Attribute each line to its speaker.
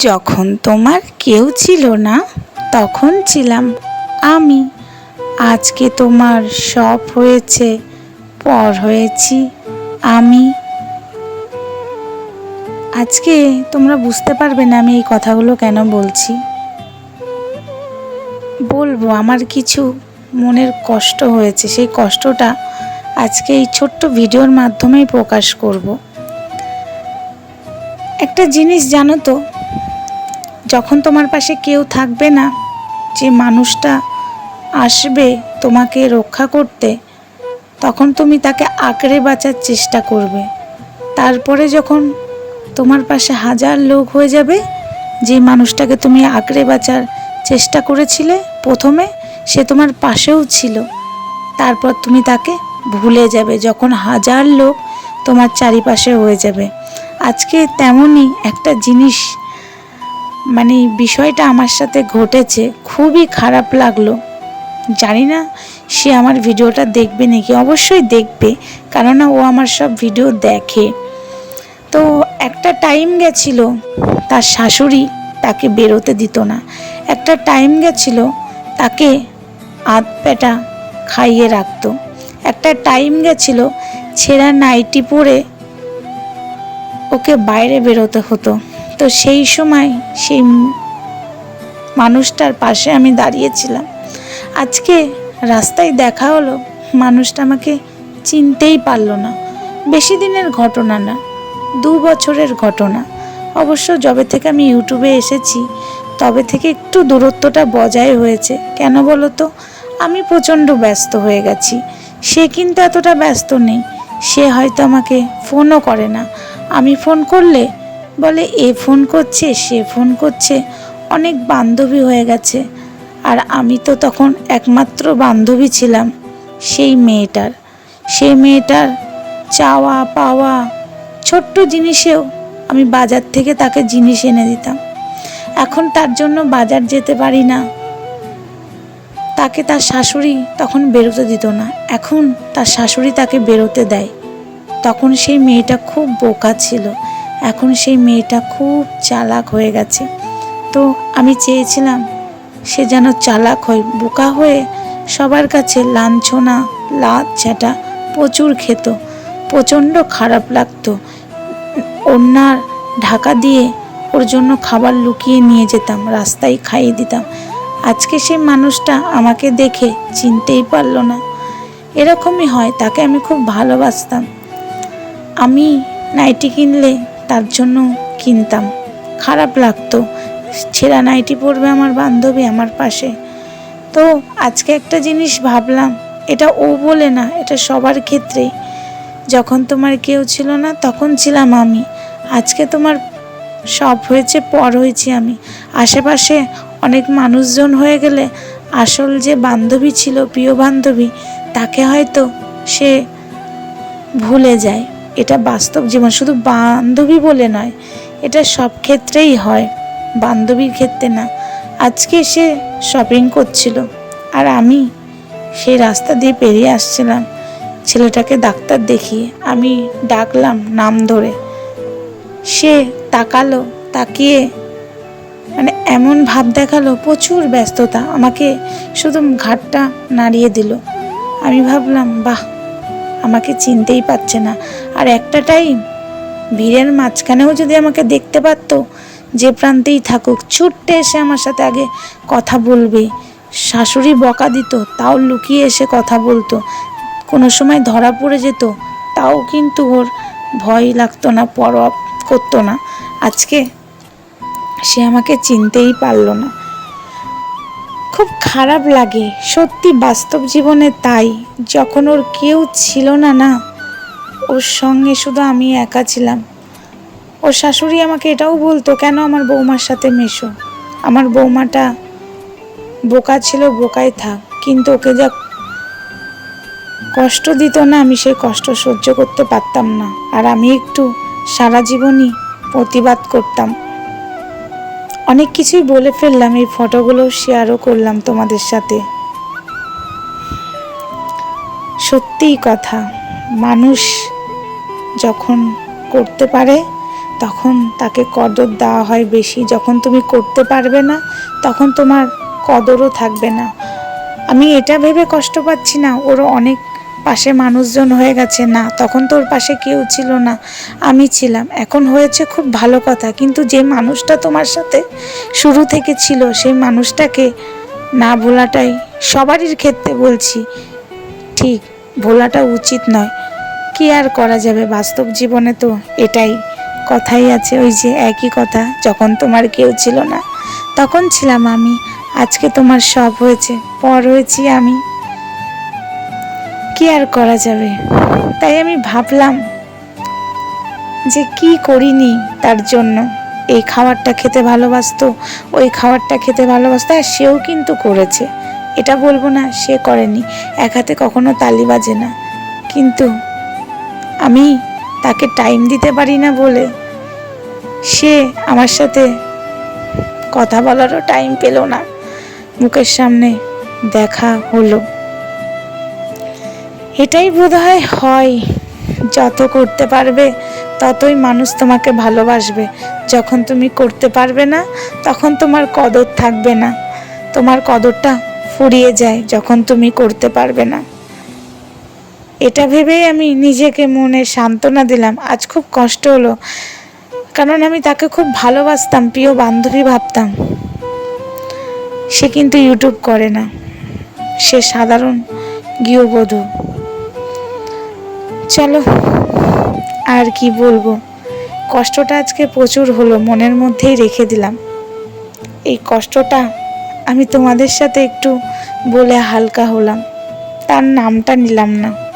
Speaker 1: যখন তোমার কেউ ছিল না, তখন ছিলাম আমি। আজকে তোমার সব হয়েছে, পর হয়েছি আমি। আজকে তোমরা বুঝতে পারবে না আমি এই কথাগুলো কেন বলছি। বলব, আমার কিছু মনের কষ্ট হয়েছে। সেই কষ্টটা আজকে এই ছোট্ট ভিডিওর মাধ্যমেই প্রকাশ করব। একটা জিনিস জানো তো যখন তোমার পাশে কেউ থাকবে না, যে মানুষটা আসবে তোমাকে রক্ষা করতে, তখন তুমি তাকে আঁকড়ে বাঁচার চেষ্টা করবে। তারপরে যখন তোমার পাশে হাজার লোক হয়ে যাবে, যে মানুষটাকে তুমি আঁকড়ে বাঁচার চেষ্টা করেছিলে প্রথমে, সে তোমার পাশেও ছিল। তারপর তুমি তাকে ভুলে যাবে, যখন হাজার লোক তোমার চারিপাশে হয়ে যাবে। আজকে তেমনই একটা জিনিস মানে বিষয়টা আমার সাথে ঘটেছে, খুবই খারাপ লাগল। জানি না সে আমার ভিডিওটা দেখবে নাকি, অবশ্যই দেখবে, কেননা ও আমার সব ভিডিও দেখে। তো একটা টাইম গেছিল, তার শাশুড়ি তাকে বেরোতে দিত না। একটা টাইম গেছিল, তাকে আধ পেটা খাইয়ে রাখতো। একটা টাইম গেছিল, ছেঁড়া নাইটি পরে ওকে বাইরে বেরোতে হতো। তো সেই সময় সেই মানুষটার পাশে আমি দাঁড়িয়েছিলাম। আজকে রাস্তায় দেখা হলো, মানুষটা আমাকে চিনতেই পারল না। বেশি দিনের ঘটনা না, দু বছরের ঘটনা। অবশ্য যবে থেকে আমি ইউটিউবে এসেছি, তবে থেকে একটু দূরত্বটা বজায় হয়েছে। কেন বলো তো? আমি প্রচণ্ড ব্যস্ত হয়ে গেছি। সে কিন্তু এতটা ব্যস্ত নেই, সে হয়তো আমাকে ফোনও করে না। আমি ফোন করলে বলে, এ ফোন করছে, সে ফোন করছে। অনেক বান্ধবী হয়ে গেছে। আর আমি তো তখন একমাত্র বান্ধবী ছিলাম, সেই মেয়েটার। সেই মেয়েটার চাওয়া পাওয়া ছোট্ট জিনিসেও আমি বাজার থেকে তাকে জিনিস এনে দিতাম। এখন তার জন্য বাজার যেতে পারি না। তাকে তার শাশুড়ি তখন বেরোতে দিত না। এখন তার শাশুড়ি তাকে বেরোতে দেয়। তখন সেই মেয়েটা খুব বোকা ছিল। এখন সেই মেয়েটা খুব চালাক হয়ে গেছে। তো আমি চেয়েছিলাম, সে যেন চালাক হয়, বোকা হয়ে সবার কাছে লাঞ্ছনা, লাজ ঝাঁটা প্রচুর খেত, প্রচণ্ড খারাপ লাগতো। ওনার ঢাকা দিয়ে ওর জন্য খাবার লুকিয়ে নিয়ে যেতাম, রাস্তায় খাইয়ে দিতাম। আজকে সেই মানুষটা আমাকে দেখে চিনতেই পারল না। এরকমই হয়, তাকে আমি খুব ভালোবাসতাম। আমি নাইটি কিনলে তার জন্য কিনতাম। খারাপ লাগতো। ছেঁড়া নাইটি পরবে আমার বান্ধবী আমার পাশে। তো আজকে একটা জিনিস ভাবলাম, এটা ও বলে না, এটা সবার ক্ষেত্রেই যখন তোমার কেউ ছিল না, তখন ছিলাম আমি। আজকে তোমার সব হয়েছে, পর হয়েছি আমি। আশেপাশে অনেক মানুষজন হয়ে গেলে আসল যে বান্ধবী ছিল, প্রিয় বান্ধবী, তাকে হয়তো সে ভুলে যায়। এটা বাস্তব জীবন, শুধু বান্ধবী বলে নয়, এটা সব ক্ষেত্রেই হয়। বান্ধবীর ক্ষেত্রে না। আজকে সে শপিং করছিল আর আমি সেই রাস্তা দিয়ে পেরিয়ে আসছিলাম। ছেলেটাকে ডাক্তার দেখিয়ে আমি ডাকলাম নাম ধরে। সে তাকালো, তাকিয়ে মানে এমন ভাব দেখাল, প্রচুর ব্যস্ততা, আমাকে শুধু ঘাটটা নাড়িয়ে দিল। আমি ভাবলাম, বাহ, আমাকে চিনতেই পারছে না। আর একটা টাইম ভিড়ের মাঝখানেও যদি আমাকে দেখতে পারতো, যে প্রান্তেই থাকুক ছুটতে এসে আমার সাথে আগে কথা বলবে। শাশুড়ি বকা দিত, তাও লুকিয়ে এসে কথা বলতো। কোনো সময় ধরা পড়ে যেত, তাও কিন্তু ওর ভয় লাগতো না, পরোয়া করতো না। আজকে সে আমাকে চিনতেই পারল না। খুব খারাপ লাগে, সত্যি বাস্তব জীবনে তাই, যখন ওর কেউ ছিল না না। ওর সঙ্গে শুধু আমি একা ছিলাম। ওর শাশুড়ি আমাকে এটাও বলতো, কেন আমার বৌমার সাথে মেশো? আমার বৌমাটা বোকা ছিল, বোকাই থাক। কিন্তু ওকে যা কষ্ট দিত না, আমি সেই কষ্ট সহ্য করতে পারতাম না। আর আমি একটু সারা জীবনই প্রতিবাদ করতাম। অনেক কিছুই বলে ফেললাম, এই ফটোগুলো শেয়ারও করলাম তোমাদের সাথে। সত্যিই কথা, মানুষ যখন করতে পারে, তখন তাকে কদর দেওয়া হয় বেশি। যখন তুমি করতে পারবে না, তখন তোমার কদরও থাকবে না। আমি এটা ভেবে কষ্ট পাচ্ছি না ওরও অনেক পাশে মানুষজন হয়ে গেছে। না, তখন তোর পাশে কেউ ছিল না, আমি ছিলাম। এখন হয়েছে খুব ভালো কথা, কিন্তু যে মানুষটা তোমার সাথে শুরু থেকে ছিল, সেই মানুষটাকে না ভোলাটাই সবারই ক্ষেত্রে বলছি, ঠিক, ভোলাটা উচিত নয়। কি আর করা যাবে? বাস্তব জীবনে তো এটাই। কথাই আছে ওই যে একই কথা, যখন তোমার কেউ ছিল না, তখন ছিলাম আমি। আজকে তোমার সব হয়েছে, পর হয়েছি আমি। কি আর করা যাবে? তাই আমি ভাবলাম যে কি করিনি তার জন্য। এই খাবারটা খেতে ভালোবাসতো, ওই খাবারটা খেতে ভালোবাসতো, আর সেও কিন্তু করেছে। এটা বলব না, সে করেনি। এক হাতে কখনো তালি বাজে না। কিন্তু আমি তাকে টাইম দিতে পারি না বলে সে আমার সাথে কথা বলারও টাইম পেল না। মুখের সামনে দেখা হলো। এটাই বোধহয় হয়। যত করতে পারবে, ততই মানুষ তোমাকে ভালোবাসবে। যখন তুমি করতে পারবে না, তখন তোমার কদর থাকবে না। তোমার কদরটা ফুরিয়ে যায় যখন তুমি করতে পারবে না। এটা ভেবেই আমি নিজেকে মনে সান্ত্বনা দিলাম। আজ খুব কষ্ট হলো। কারণ আমি তাকে খুব ভালোবাসতাম, প্রিয় বান্ধবী ভাবতাম। সে কিন্তু ইউটিউব করে না। সে সাধারণ গৃহবধূ। চলো, আর কি বলব? কষ্টটা আজকে প্রচুর হলো, মনের মধ্যেই রেখে দিলাম। এই কষ্টটা আমি তোমাদের সাথে একটু বলে হালকা হলাম। তার নামটা নিলাম না।